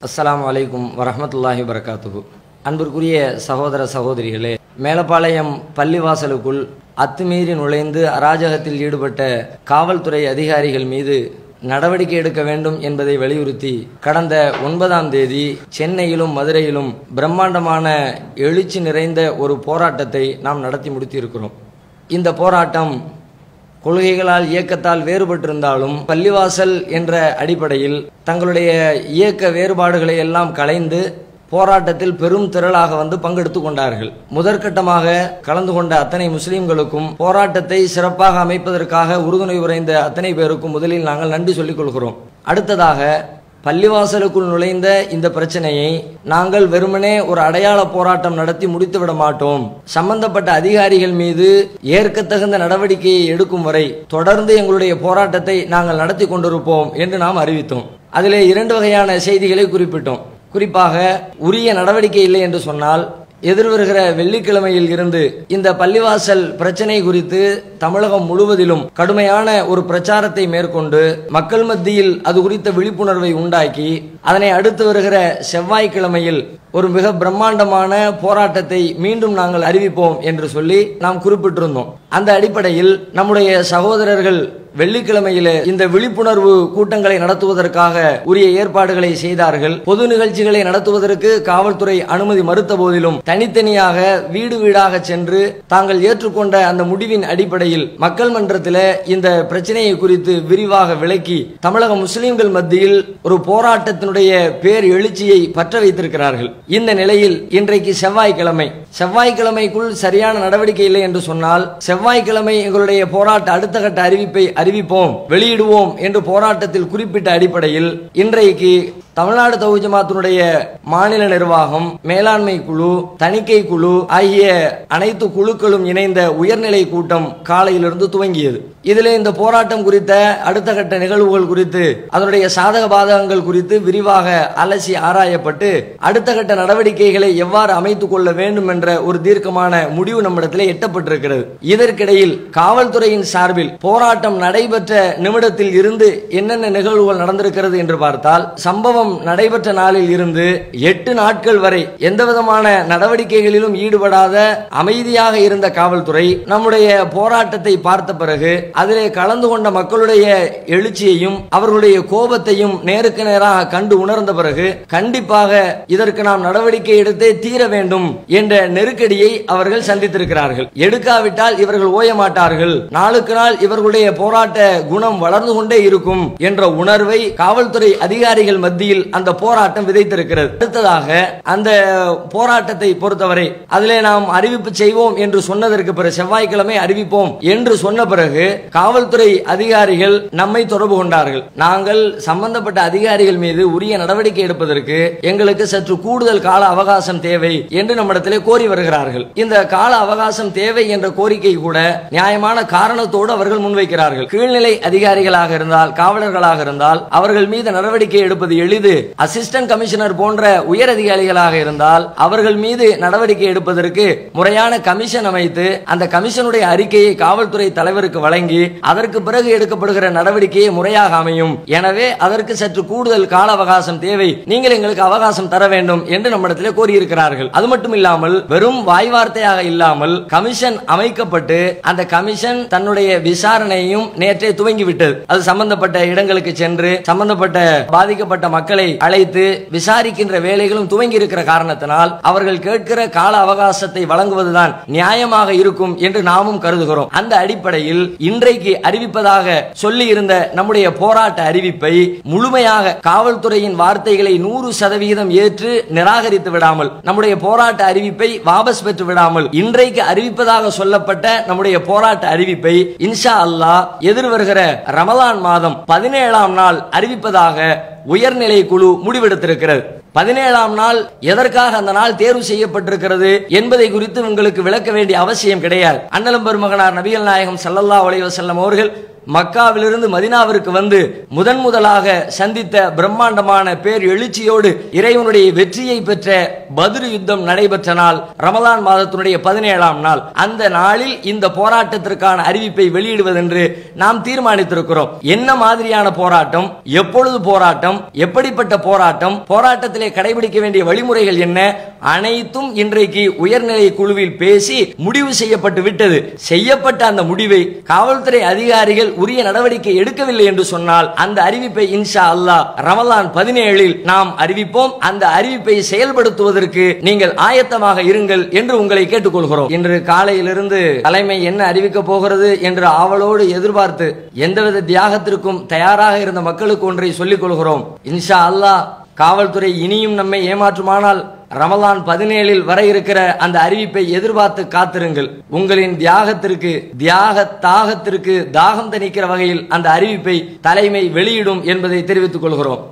அஸ்லாம் வலைக்கும் வரமத்துல்லாஹி வரகாத்துகு அன்பிற்குரிய சகோதர சகோதரிகளே மேலப்பாளையம் பள்ளிவாசலுக்குள் அத்துமீறி நுழைந்து அராஜகத்தில் ஈடுபட்ட காவல்துறை அதிகாரிகள் மீது நடவடிக்கை எடுக்க வேண்டும் என்பதை வலியுறுத்தி கடந்த ஒன்பதாம் தேதி சென்னையிலும் மதுரையிலும் பிரம்மாண்டமான எழுச்சி நிறைந்த ஒரு போராட்டத்தை நாம் நடத்தி முடித்திருக்கிறோம். இந்த போராட்டம் கொள்கைகளால் இயக்கத்தால் வேறுபட்டிருந்தாலும் பள்ளிவாசல் என்ற அடிப்படையில் தங்களுடைய இயக்க வேறுபாடுகளை எல்லாம் களைந்து போராட்டத்தில் பெரும் திரளாக வந்து பங்கெடுத்துக் கொண்டார்கள். முதற்கட்டமாக கலந்து கொண்ட அத்தனை முஸ்லிம்களுக்கும் போராட்டத்தை சிறப்பாக அமைப்பதற்காக உறுதுணை உரைந்த அத்தனை பேருக்கும் முதலில் நாங்கள் நன்றி சொல்லிக் கொள்கிறோம். அடுத்ததாக பள்ளிவாசலுக்குள் நுழைந்த இந்த பிரச்சனையை நாங்கள் வெறுமனே ஒரு அடையாள போராட்டம் நடத்தி முடித்துவிட மாட்டோம். சம்பந்தப்பட்ட அதிகாரிகள் மீது ஏற்கத்தகுந்த நடவடிக்கையை எடுக்கும் வரை தொடர்ந்து எங்களுடைய போராட்டத்தை நாங்கள் நடத்தி கொண்டிருப்போம் என்று நாம் அறிவித்தோம். அதிலே இரண்டு வகையான செய்திகளை குறிப்பிட்டோம். குறிப்பாக உரிய நடவடிக்கை இல்லை என்று சொன்னால் எதிர்வருகிற வெள்ளிக்கிழமையில் இருந்து இந்த பள்ளிவாசல் பிரச்சனை குறித்து தமிழகம் முழுவதிலும் கடுமையான ஒரு பிரச்சாரத்தை மேற்கொண்டு மக்கள் மத்தியில் அது குறித்த விழிப்புணர்வை உண்டாக்கி அதனை அடுத்து வருகிற செவ்வாய்க்கிழமையில் ஒரு மிக பிரம்மாண்டமான போராட்டத்தை மீண்டும் நாங்கள் அறிவிப்போம் என்று சொல்லி நாம் குறிப்பிட்டிருந்தோம். அந்த அடிப்படையில் நம்முடைய சகோதரர்கள் வெள்ளிக்கிழமையிலே இந்த விழிப்புணர்வு கூட்டங்களை நடத்துவதற்காக உரிய ஏற்பாடுகளை செய்தார்கள். பொது நிகழ்ச்சிகளை நடத்துவதற்கு காவல்துறை அனுமதி மறுத்த போதிலும் தனித்தனியாக வீடு வீடாக சென்று தாங்கள் ஏற்றுக்கொண்ட அந்த முடிவின் அடிப்படையில் மக்கள் மன்றத்தில் இந்த பிரச்சனையை குறித்து விரிவாக விளக்கி தமிழக முஸ்லிம்கள் மத்தியில் ஒரு போராட்டத்தினுடைய பேர் எழுச்சியை பற்ற வைத்திருக்கிறார்கள். இந்த நிலையில் இன்றைக்கு செவ்வாய்க்கிழமை செவ்வாய்க்கிழமைக்குள் சரியான நடவடிக்கை இல்லை என்று சொன்னால் செவ்வாய்க்கிழமை எங்களுடைய போராட்ட அடுத்த கட்ட அறிவிப்பை அறிவிப்போம் வெளியிடுவோம் என்று போராட்டத்தில் குறிப்பிட்ட அடிப்படையில் இன்றைக்கு தமிழ்நாடு தௌஹி ஜமாத்தினுடைய மாநில நிர்வாகம் மேலாண்மை குழு தணிக்கை குழு ஆகிய அனைத்து குழுக்களும் இணைந்த உயர்நிலை கூட்டம் காலையிலிருந்து துவங்கியது. இதில் இந்த போராட்டம் குறித்த அடுத்த கட்ட நிகழ்வுகள் குறித்து அதனுடைய சாதக பாதகங்கள் குறித்து விரிவாக அலசி ஆராயப்பட்டு அடுத்த கட்ட நடவடிக்கைகளை எவ்வாறு அமைத்துக் கொள்ள வேண்டும் என்ற ஒரு தீர்க்கமான முடிவு நம்மிடத்திலே எட்டப்பட்டிருக்கிறது. இதற்கிடையில் காவல்துறையின் சார்பில் போராட்டம் நடைபெற்ற நிமிடத்தில் இருந்து என்னென்ன நிகழ்வுகள் நடந்திருக்கிறது என்று பார்த்தால் சம்பவம் நடைபெற்ற நாளில் இருந்து எட்டு நாட்கள் வரை எந்த விதமான நடவடிக்கைகளிலும் ஈடுபடாத அமைதியாக இருந்த காவல்துறை நம்முடைய போராட்டத்தை பார்த்த பிறகு அதிலே கலந்து கொண்ட மக்களுடைய எழுச்சியையும் அவர்களுடைய கோபத்தையும் நேருக்கு நேராக கண்டு உணர்ந்த பிறகு கண்டிப்பாக இதற்கு நாம் நடவடிக்கை எடுத்தே தீர வேண்டும் என்ற நெருக்கடியை அவர்கள் சந்தித்திருக்கிறார்கள். எடுக்காவிட்டால் இவர்கள் ஓய மாட்டார்கள் நாளுக்கு நாள் இவர்களுடைய போராட்ட குணம் வளர்ந்து கொண்டே இருக்கும் என்ற உணர்வை காவல்துறை அதிகாரிகள் மத்தியில் அந்த போராட்டம் விதைத்திருக்கிறது. அடுத்ததாக அந்த போராட்டத்தை பொறுத்தவரை அதிலே நாம் அறிவிப்பு செய்வோம் என்று சொன்னதற்கு பிறகு செவ்வாய்க்கிழமை அறிவிப்போம் என்று சொன்ன பிறகு காவல்துறை அதிகாரிகள் நம்மை தொடர்பு கொண்டார்கள். நாங்கள் சம்பந்தப்பட்ட அதிகாரிகள் மீது உரிய நடவடிக்கை எடுப்பதற்கு எங்களுக்கு சற்று கூடுதல் கால அவகாசம் தேவை என்று நம்மிடத்திலே கோரி வருகிறார்கள். இந்த கால அவகாசம் தேவை என்ற கோரிக்கை கூட நியாயமான காரணத்தோடு அவர்கள் முன்வைக்கிறார்கள். கீழ்நிலை அதிகாரிகளாக இருந்தால் காவலர்களாக இருந்தால் அவர்கள் மீது நடவடிக்கை எடுப்பது எளிது அசிஸ்டன்ட் கமிஷனர் போன்ற உயர் அதிகாரிகளாக இருந்தால் அவர்கள் மீது நடவடிக்கை எடுப்பதற்கு முறையான கமிஷன் அமைத்து அந்த கமிஷனுடைய அறிக்கையை காவல்துறை தலைவருக்கு வழங்கி அதற்கு பிறகு எடுக்கப்படுகிற நடவடிக்கையை முறையாக அமையும். எனவே அதற்கு சற்று கூடுதல் கால அவகாசம் தேவை. நீங்கள் எங்களுக்கு அவகாசம் தர வேண்டும் என்று நம்மிடத்தில் கோரியிருக்கிறார்கள். அது மட்டும் இல்லாமல் வெறும் வாய் வார்த்தையாக இல்லாமல் கமிஷன் அமைக்கப்பட்டு அந்த கமிஷன் தன்னுடைய விசாரணையும் நேற்றே துவங்கிவிட்டது. அது சம்பந்தப்பட்ட இடங்களுக்கு சென்று சம்பந்தப்பட்ட பாதிக்கப்பட்ட மக்கள் அழைத்து விசாரிக்கின்ற வேலைகளும் துவங்கி இருக்கிற காரணத்தினால் அவர்கள் கேட்கிற கால அவகாசத்தை வழங்குவதுதான் நியாயமாக இருக்கும் என்று நாமும் கருதுகிறோம். அந்த அடிப்படையில் இன்றைக்கு அறிவிப்பதாக சொல்லி இருந்த நம்முடைய போராட்ட அறிவிப்பை முழுமையாக காவல்துறையின் வார்த்தைகளை நூறு சதவிகிதம் ஏற்று நிராகரித்து விடாமல் நம்முடைய போராட்ட அறிவிப்பை வாபஸ் பெற்று விடாமல் இன்றைக்கு அறிவிப்பதாக சொல்லப்பட்ட நம்முடைய போராட்ட அறிவிப்பை இன்ஷா அல்லாஹ் எதிர்வருகிற ரமலான் மாதம் பதினேழாம் நாள் அறிவிப்பதாக உயர்நிலை குழு முடிவெடுத்திருக்கிறது. பதினேழாம் நாள் எதற்காக அந்த நாள் தேர்வு செய்யப்பட்டிருக்கிறது என்பதை குறித்து உங்களுக்கு விளக்க வேண்டிய அவசியம் கிடையாது. அண்ணலம் பெருமகனார் நபிகள் நாயகம் சல்லல்லா உலக செல்லம் அவர்கள் மக்காவிலிருந்து மதினாவிற்கு வந்து முதன் முதலாக சந்தித்த பிரம்மாண்டமான பேர் எழுச்சியோடு இறைவனுடைய வெற்றியை பெற்ற பதிரு யுத்தம் நடைபெற்ற நாள் ரமலான் மாதத்தினுடைய பதினேழாம் நாள். அந்த நாளில் இந்த போராட்டத்திற்கான அறிவிப்பை வெளியிடுவதென்று நாம் தீர்மானித்திருக்கிறோம். என்ன மாதிரியான போராட்டம் எப்பொழுது போராட்டம் எப்படிப்பட்ட போராட்டம் போராட்டத்திலே கடைபிடிக்க வேண்டிய வழிமுறைகள் என்ன அனைத்தும் இன்றைக்கு உயர்நிலை குழுவில் பேசி முடிவு செய்யப்பட்டு விட்டது செய்யப்பட்ட அந்த முடிவை காவல்துறை அதிகாரிகள் உரிய நடவடிக்கை எடுக்கவில்லை என்று சொன்னால் அந்த அறிவிப்பை இன்ஷா அல்லாஹ் ரமலான் பதினேழில் நாம் அறிவிப்போம். அந்த அறிவிப்பை செயல்படுத்துவதற்கு நீங்கள் ஆயத்தமாக இருங்கள் என்று உங்களை கேட்டுக்கொள்கிறோம். இன்று காலையிலிருந்து தலைமை என்ன அறிவிக்க போகிறது என்று ஆவலோடு எதிர்பார்த்து எந்தவித தியாகத்திற்கும் தயாராக இருந்த மக்களுக்கு ஒன்றை சொல்லிக் கொள்கிறோம். இன்ஷா அல்லாஹ் காவல்துறை இனியும் நம்மை ஏமாற்றுமானால் ரமலான் பதினேழில் வர இருக்கிற அந்த அறிவிப்பை எதிர்பார்த்து காத்திருங்கள். உங்களின் தியாகத்திற்கு தியாக தாகத்திற்கு தாகம் தணிக்கிற வகையில் அந்த அறிவிப்பை தலைமை வெளியிடும் என்பதை தெரிவித்துக் கொள்கிறோம்.